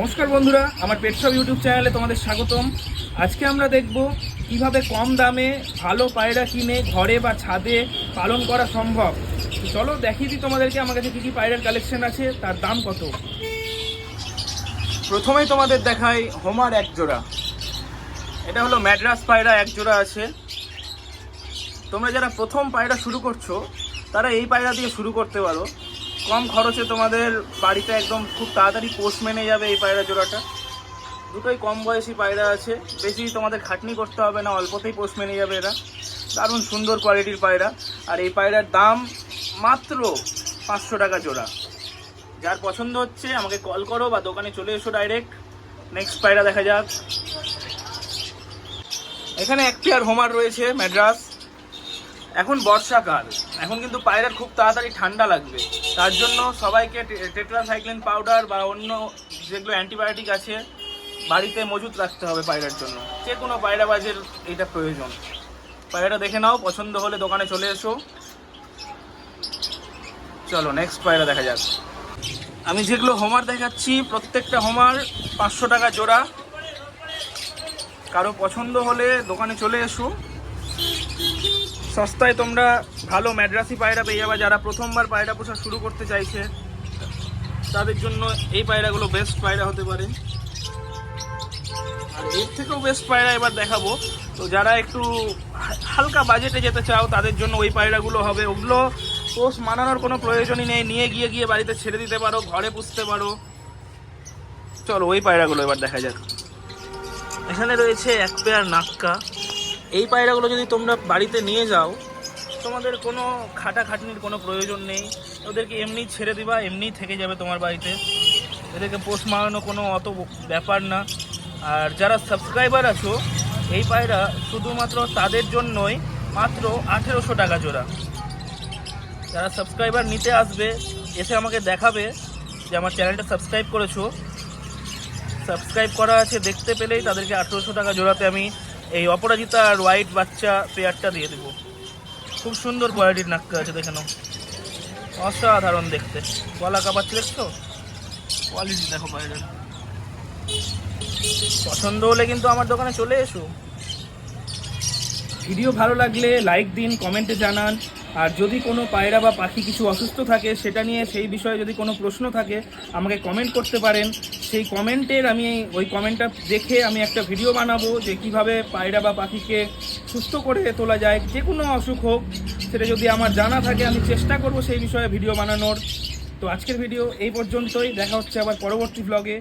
নমস্কার বন্ধুরা, আমার পেট শপ ইউটিউব চ্যানেলে তোমাদের স্বাগতম। আজকে আমরা দেখব কীভাবে কম দামে ভালো পায়রা কিনে ঘরে বা ছাদে পালন করা সম্ভব। চলো দেখিয়ে দিই তোমাদেরকে, আমার কাছে কী কী পায়রার কালেকশন আছে, তার দাম কত। প্রথমেই তোমাদের দেখাই হোমার এক জোড়া এটা হলো ম্যাড্রাস পায়রা এক জোড়া আছে। তোমরা যারা প্রথম পায়রা শুরু করছ, তারা এই পায়রা দিয়ে শুরু করতে পারো। কম খরচে তোমাদের বাড়িতে একদম খুব তাড়াতাড়ি পোষ মেনে যাবে এই পায়রা জোড়াটা। দুটোই কম বয়সী পায়রা আছে। বেশি তোমাদের খাটনি করতে হবে না, অল্পতেই পোষ মেনে যাবে এরা। দারুণ সুন্দর কোয়ালিটির পায়রা। আর এই পায়রার দাম মাত্র পাঁচশো টাকা জোড়া। যার পছন্দ হচ্ছে আমাকে কল করো বা দোকানে চলে এসো ডাইরেক্ট নেক্সট পায়রা দেখা যাক। এখানে এক পেয়ার হোমার রয়েছে ম্যাড্রাস এখন বর্ষাকাল। এখন কিন্তু পায়রার খুব তাড়াতাড়ি ঠান্ডা লাগবে। তার জন্য সবাইকে টেট্রাসাইক্লিন পাউডার বা অন্য যেগুলো অ্যান্টিবায়োটিক আছে, বাড়িতে মজুত রাখতে হবে পায়রার জন্য। যে কোনো পায়রাবাজের এটা প্রয়োজন। পায়রাটা দেখে নাও, পছন্দ হলে দোকানে চলে এসো। চলো নেক্সট পায়রা দেখা যাক। আমি যেগুলো হোমার দেখাচ্ছি, প্রত্যেকটা হোমার পাঁচশো টাকা জোড়া। কারও পছন্দ হলে দোকানে চলে এসো। সস্তায় তোমরা ভালো ম্যাড্রাসি পায়রা পেয়ে যাবে। যারা প্রথমবার পায়রা পোষা শুরু করতে চাইছে, তাদের জন্য এই পায়রাগুলো বেস্ট পায়রা হতে পারে। আর এর থেকেও বেস্ট পায়রা এবার দেখাবো। তো যারা একটু হালকা বাজেটে যেতে চাও, তাদের জন্য ওই পায়রাগুলো হবে। ওগুলো পোষ মানানোর কোনো প্রয়োজনই নেই। নিয়ে গিয়ে গিয়ে বাড়িতে ছেড়ে দিতে পারো, ঘরে পুষতে পারো। চলো, ওই পায়রাগুলো এবার দেখা যাক। এখানে রয়েছে এক পেয়ার নাক্কা। এই পায়রাগুলো যদি তোমরা বাড়িতে নিয়ে যাও, তোমাদের কোনো খাটাখাটনির কোনো প্রয়োজন নেই। ওদেরকে এমনি ছেড়ে দিবা, এমনিই থেকে যাবে তোমার বাড়িতে। এদেরকে পোষ মারানো কোনো অত ব্যাপার না। আর যারা সাবস্ক্রাইবার আছো, এই পায়রা শুধুমাত্র তাদের জন্যই মাত্র আঠেরোশো টাকা জোড়া। যারা সাবস্ক্রাইবার নিতে আসবে, এসে আমাকে দেখাবে যে আমার চ্যানেলটা সাবস্ক্রাইব করেছ। সাবস্ক্রাইব করা আছে দেখতে পেলেই তাদেরকে আঠেরোশো টাকা জোড়াতে আমি এই অপরাজিতা আর হোয়াইট বাচ্চা পেয়ারটা দিয়ে দেবো। খুব সুন্দর কোয়ালিটির নাক্কা আছে, দেখে অসাধারণ দেখতে। গলা কাপাচ্ছে, দেখছ? কোয়ালিটি দেখো বাইরের পছন্দ হলে কিন্তু আমার দোকানে চলে এসো। ভিডিও ভালো লাগলে লাইক দিন কমেন্টে জানান। আর যদি কোনো পায়রা বা পাখি কিছু অসুস্থ থাকে, সেটা নিয়ে সেই বিষয়ে যদি কোনো প্রশ্ন থাকে, আমাকে কমেন্ট করতে পারেন। সেই কমেন্টের আমি ওই কমেন্টটা দেখে আমি একটা ভিডিও বানাবো যে কীভাবে পায়রা বা পাখিকে সুস্থ করে তোলা যায়, যে কোনো অসুখ হোক, সেটা যদি আমার জানা থাকে, আমি চেষ্টা করব সেই বিষয়ে ভিডিও বানানোর। তো আজকের ভিডিও এই পর্যন্তই। দেখা হচ্ছে আবার পরবর্তী ব্লগে